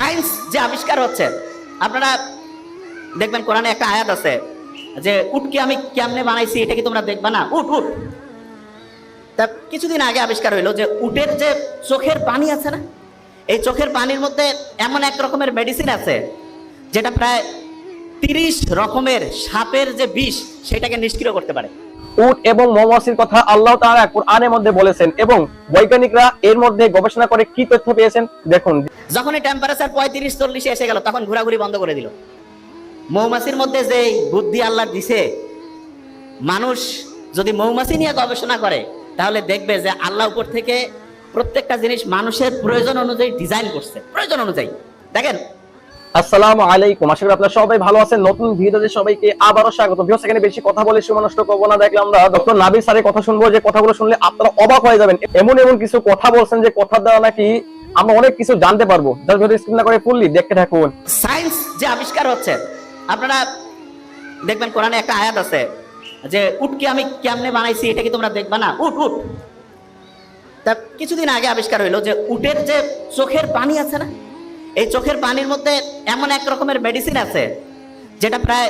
Science যে আবিষ্কার হচ্ছে, আপনারা দেখবেন কোরআনে একটা আয়াত আছে যে উটকে আমি কেমনে বানাইছি, এটা কি তোমরা দেখবা না? উট উট তা কিছুদিন আগে আবিষ্কার হইল যে, উটের যে চোখের পানি আছে না, এই চোখের পানির মধ্যে এমন এক রকমের মেডিসিন আছে, যেটা প্রায় তিরিশ রকমের সাপের যে বিষ, সেটাকে নিষ্ক্রিয় করতে পারে। উট এবং মৌমাছির কথা আল্লাহ তাআলা কোরআনের মধ্যে বলেছেন এবং বৈজ্ঞানিকরা এর মধ্যে গবেষণা করে কি তথ্য পেয়েছেন দেখুন। যখনই টেম্পারেচার পঁয়ত্রিশ, চল্লিশে এসে গেল, তখন ঘোরাঘুরি বন্ধ করে দিল। মৌমাছির মধ্যে যে বুদ্ধি আল্লাহ দিছে, মানুষ যদি মৌমাছি নিয়ে গবেষণা করে, তাহলে দেখবে যে আল্লাহ উপর থেকে প্রত্যেকটা জিনিস মানুষের প্রয়োজন অনুযায়ী ডিজাইন করছে। প্রয়োজন অনুযায়ী। দেখেন আসসালামু আলাইকুম। আশা করি আপনারা সবাই ভালো আছেন। নতুন ভিডিওতে সবাইকে আবারও স্বাগত। ভিডিও সেখানে বেশি কথা বলে সময় নষ্ট করব না। দেখলে আমরা ডক্টর নাবির স্যারের কথা শুনব। যে কথাগুলো শুনলে আপনারা অবাক হয়ে যাবেন। এমন এমন কিছু কথা বলছেন যে কথা দ্বারা নাকি আমরা অনেক কিছু জানতে পারব। যার ভিডিও স্ক্রিন না করে ফুললি দেখতে থাকুন। সায়েন্স যে আবিষ্কার হচ্ছে, আপনারা দেখবেন কোরআনে একটা আয়াত আছে যে উটকে আমি কেমনে বানাইছি, এটা কি তোমরা দেখবা না? উট উট তা কিছুদিন আগে আবিষ্কার হইল যে, উটের যে চোখের পানি আছে না এই চোখের পানির মধ্যে এমন এক রকমের মেডিসিন আছে, যেটা প্রায়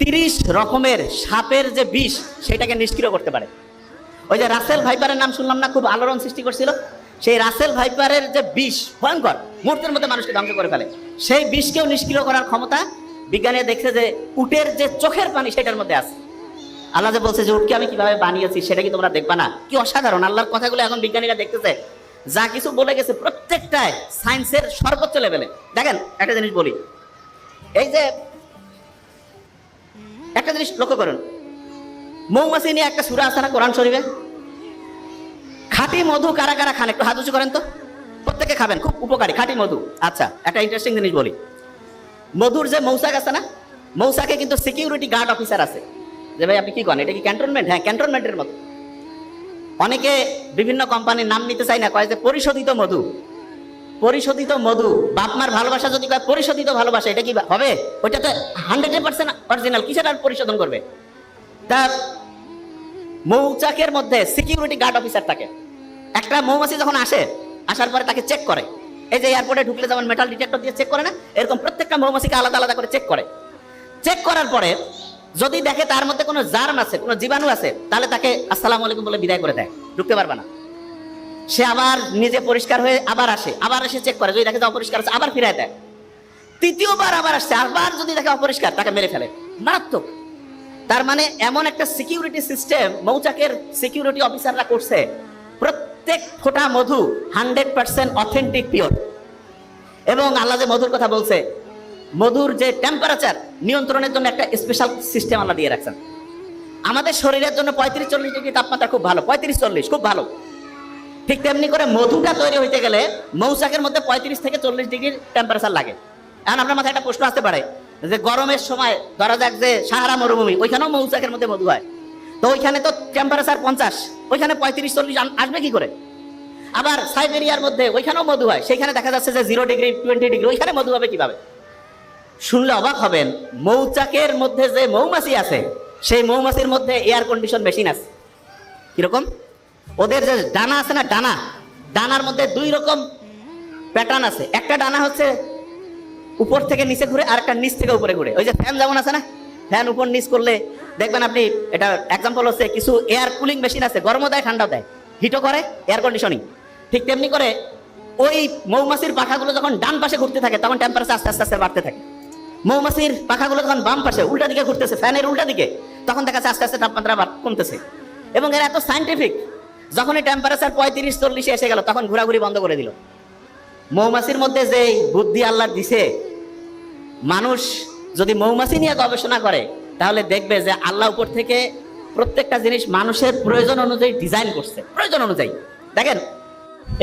তিরিশ রকমের সাপের যে বিষ, সেটাকে নিষ্ক্রিয় করতে পারে। ওই যে রাসেল ভাইপারের নাম শুনলাম না, খুব আলোড়ন সৃষ্টি করছিল। সেই রাসেল ভাইপারের যে বিষ, ভয়ঙ্কর মুহূর্তের মধ্যে মানুষকে ধ্বংস করে ফেলে। সেই বিষকেও নিষ্ক্রিয় করার ক্ষমতা বিজ্ঞানীরা দেখছে যে উটের যে চোখের পানি, সেটার মধ্যে আছে। আল্লাহ যে বলছে যে উটকে আমি কীভাবে বানিয়েছি, সেটা কি তোমরা দেখবা না? কি অসাধারণ! আল্লাহর কথাগুলো এখন বিজ্ঞানীরা দেখতেছে। যা কিছু বলে গেছে প্রত্যেকটায় সায়েন্সের সর্বোচ্চ লেভেলে। দেখেন, একটা জিনিস বলি। এই যে, একটা জিনিস লক্ষ্য করুন। মৌমাছি নিয়ে একটা সুরা আছে না কোরআন শরীফে? খাঁটি মধু কারা কারা খান? একটু হাত করেন তো। প্রত্যেকে খাবেন, খুব উপকারী, খাঁটি মধু। আচ্ছা একটা ইন্টারেস্টিং জিনিস বলি। মধুর যে মৌসাক আছে না মৌসাকে কিন্তু সিকিউরিটি গার্ড অফিসার আছে। যে ভাই, আপনি কি করেন? এটা কি ক্যান্টনমেন্ট হ্যাঁ ক্যান্টনমেন্টের মতো। অনেকে বিভিন্ন কোম্পানির নাম নিতে চায় না, কয় যে পরিশোধিত মধু। পরিশোধিত মধু, বাপমার ভালোবাসা যদি কয় পরিশোধিত ভালোবাসা, এটা কি হবে? ওইটা তো হান্ড্রেড পার্সেন্ট অরিজিনাল কিসের আর পরিশোধন করবে? তার মৌচাকের মধ্যে সিকিউরিটি গার্ড অফিসার থাকে। একটা মৌমাছি যখন আসে, আসার পরে তাকে চেক করে। এই যে এয়ারপোর্টে ঢুকলে যেমন মেটাল ডিটেক্টর দিয়ে চেক করে না, এরকম প্রত্যেকটা মৌমাছিকে আলাদা আলাদা করে চেক করে। চেক করার পরে যদি দেখে তার মধ্যে কোনো জার্ম আছে, কোনো জীবাণু আছে, তাহলে তাকে আসসালাম আলাইকুম বলে বিদায় করে দেয়। ঢুকতে পারবে না। সে আবার নিজে পরিষ্কার হয়ে আবার আসে, আবার এসে চেক করে। যদি দেখে অপরিষ্কার আছে, আবার ফিরায় দেয়। তৃতীয়বার আবার আসছে আবার যদি দেখে অপরিষ্কার, তাকে মেরে ফেলে। মারাত্মক। তার মানে এমন একটা সিকিউরিটি সিস্টেম মৌচাকের সিকিউরিটি অফিসাররা করছে, প্রত্যেক ফোঁটা মধু হান্ড্রেড পার্সেন্ট অথেন্টিক পিওর এবং আল্লাহ যে মধুর কথা বলছে মধুর যে টেম্পারেচার নিয়ন্ত্রণের জন্য একটা স্পেশাল সিস্টেম আল্লাহ দিয়ে রাখছেন। আমাদের শরীরের জন্য পঁয়ত্রিশ চল্লিশ ডিগ্রি তাপমাত্রা খুব ভালো, পঁয়ত্রিশ চল্লিশ, খুব ভালো। ঠিক তেমনি করে মধুটা তৈরি হইতে গেলে মৌচাকের মধ্যে পঁয়ত্রিশ থেকে চল্লিশ ডিগ্রির টেম্পারেচার লাগে। এখন আপনার মাথায় একটা প্রশ্ন আসতে পারে, যে গরমের সময় ধরা যাক যে সাহারা মরুভূমি, ওইখানেও মৌচাকের মধ্যে মধু হয়। তো ওইখানে তো টেম্পারেচার পঞ্চাশ, ওইখানে পঁয়ত্রিশ চল্লিশ আসবে কি করে? আবার সাইবেরিয়ার মধ্যে ওইখানেও মধু হয় সেখানে দেখা যাচ্ছে যে জিরো ডিগ্রি টোয়েন্টি ডিগ্রি ওইখানে মধু হবে কীভাবে? শুনলে অবাক হবেন, মৌচাকের মধ্যে যে মৌমাছি আছে, সেই মৌমাছির মধ্যে এয়ার কন্ডিশন মেশিন আছে। কীরকম? ওদের যে ডানা আছে না ডানা, ডানার মধ্যে দুই রকম প্যাটার্ন আছে। একটা ডানা হচ্ছে উপর থেকে নিচে ঘুরে, আর একটা নিচ থেকে উপরে ঘুরে। ওই যে ফ্যান যেমন আছে না ফ্যান উপর নিচ করলে দেখবেন আপনি, এটা এক্সাম্পল হচ্ছে কিছু এয়ার কুলিং মেশিন আছে, গরমও দেয়, ঠান্ডাও দেয়। হিটও করে এয়ার কন্ডিশনিং ঠিক তেমনি করে ওই মৌমাছির পাখাগুলো যখন ডান পাশে ঘুরতে থাকে, তখন টেম্পারেচার আস্তে আস্তে আস্তে বাড়তে থাকে। মৌমাছির পাখাগুলো যখন বাম পাশে, উল্টা দিকে ঘুরতেছে, ফ্যানের উল্টা দিকে। তখন দেখা যাচ্ছে আস্তে আস্তে তাপমাত্রা কমতেছে। এবং এরা এত সাইন্টিফিক যখনই টেম্পারেচার পঁয়ত্রিশ, চল্লিশে এসে গেল, তখন ঘোরাঘুরি বন্ধ করে দিল। মৌমাছির মধ্যে যে বুদ্ধি আল্লাহ দিছে, মানুষ যদি মৌমাছি নিয়ে গবেষণা করে, তাহলে দেখবে যে আল্লাহ উপর থেকে প্রত্যেকটা জিনিস মানুষের প্রয়োজন অনুযায়ী ডিজাইন করছে। প্রয়োজন অনুযায়ী। দেখেন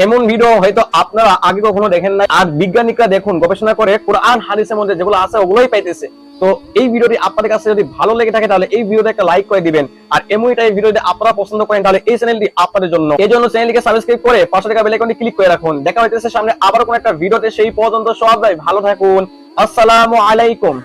এমন ভিডিও হয়তো আপনারা আগে কখনো দেখেন নাই। আর বিজ্ঞানিকরা দেখুন, গবেষণা করে কোরআন, হাদিসের মধ্যে যেগুলো আছে ওগুলোই পাইতেছে। তো এই ভিডিওটি আপনাদের কাছে যদি ভালো লেগে থাকে, তাহলে এই ভিডিওতে একটা লাইক করে দিবেন। আর এমন টাইপ ভিডিও যদি আপনারা পছন্দ করেন, তাহলে এই চ্যানেলটি আপনাদের জন্য। এই জন্য চ্যানেলটিকে সাবস্ক্রাইব করে পাশে থাকা বেল আইকনটি ক্লিক করে রাখুন। দেখা হইতেছে সামনে আবার কোন একটা ভিডিওতে সেই পর্যন্ত সবাই ভালো থাকুন। আসসালামু আলাইকুম।